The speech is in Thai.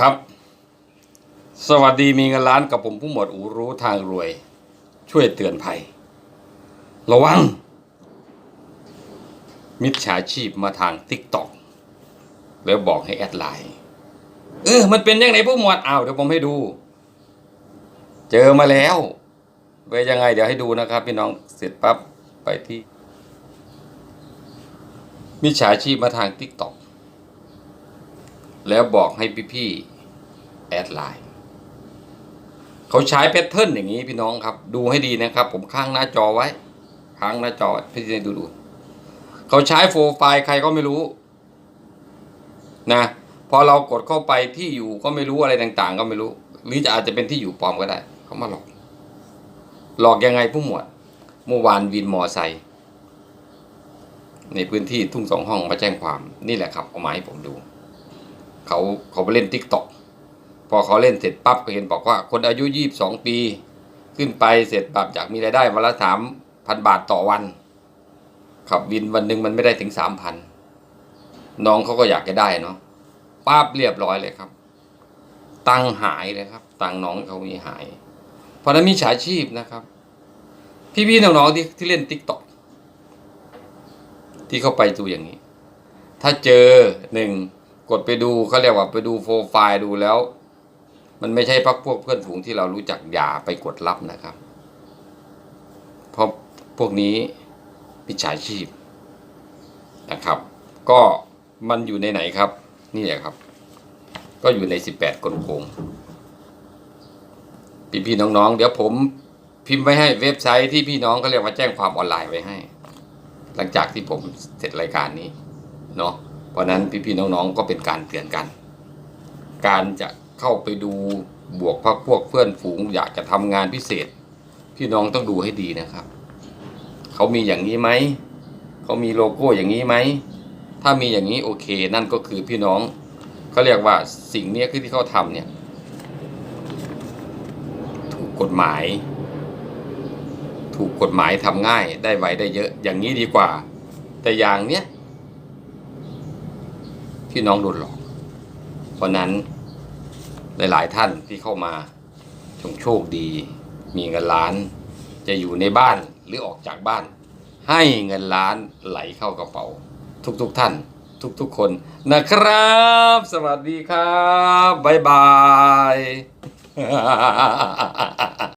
ครับ สวัสดีมีเงินล้านกับผมผู้หมวดอูรู้ทางรวย ช่วยเตือนภัย ระวัง มิจฉาชีพมาทางทิกตอกแล้วบอกให้แอดไลน์เออ มันเป็นยังไงผู้หมวดอ้าวเดี๋ยวผมให้ดู เจอมาแล้วเป็นยังไง เดี๋ยวให้ดูนะครับ พี่น้องเสร็จปั๊บไปที่มิจฉาชีพมาทางทิกตอก แล้วบอกให้พี่ๆแอดไลน์เขาใช้แพทเทิร์นอย่างนี้พี่น้องครับ ดูให้ดีนะครับ ผมค้างหน้าจอไว้ค้างหน้าจอพี่จะดูดูเขาใช้โฟล์ไฟล์ใครก็ไม่รู้ นะพอเรากดเข้าไปที่อยู่ก็ไม่รู้อะไรต่าง ๆ ก็ไม่รู้ หรือจะอาจจะเป็นที่อยู่ปลอมก็ได้ เขามาหลอก หลอกยังไงผู้หมวดเมื่อวานวินมอไซค์ในพื้นที่ทุ่งสองห้องมาแจ้งความนี่แหละครับเอามาให้ผมดู เขาเขาไปเล่นทิกตอกพอเขาเล่นเสร็จปั๊บก็เห็นบอกว่า คนอายุยี่บสองปี ขึ้นไปเสร็จปั๊บอยากมีรายได้วันละสามพันบาทต่อวัน ขับวินวันหนึ่งมันไม่ได้ถึงสามพันน้องเขาก็อยากจะได้เนาะปั๊บเรียบร้อยเลยครับ ตังหายเลยครับ ตังน้องเขามีหาย เพราะนั้นมีฉาชีพนะครับ พี่ๆน้องๆที่ที่เล่นทิกต็อกที่เข้าไปดูอย่างนี้ ถ้าเจอหนึ่ง กดไปดูเขาเรียกว่าไปดูโปรไฟล์ดูแล้ว มันไม่ใช่พักพวกเพื่อนฝูงที่เรารู้จักอย่าไปกดรับนะครับเพราะพวกนี้มิจฉาชีพนะครับ ก็มันอยู่ในไหนครับ นี่แหละครับ ก็อยู่ในสิบแปดกลโกงพี่ๆน้องๆ เดี๋ยวผมพิมพ์ไว้ให้เว็บไซต์ที่พี่น้องเขาเรียกว่าแจ้งความออนไลน์ไว้ให้ หลังจากที่ผมเสร็จรายการนี้เนาะ เพราะนั้นพี่ๆน้องๆก็เป็นการเตือนกัน การจะเข้าไปดูบวกพักพวกเพื่อนฝูงอยากจะทำงานพิเศษ พี่น้องต้องดูให้ดีนะครับเขามีอย่างนี้ไหมเขามีโลโก้อย่างนี้ไหมถ้ามีอย่างนี้โอเค นั่นก็คือพี่น้องเขาเรียกว่าสิ่งนี้คือที่เขาทำเนี่ยถูกกฎหมาย ถูกกฎหมายทำง่ายได้ไวได้เยอะอย่างนี้ดีกว่า แต่อย่างเนี้ย พี่น้องโดนหลอก เพราะนั้นหลายๆท่านที่เข้ามาจงโชคดี มีเงินล้าน จะอยู่ในบ้านหรือออกจากบ้าน ให้เงินล้านไหลเข้ากระเป๋า ทุกๆท่าน ทุกๆคนนะครับ สวัสดีครับ บ๊ายบาย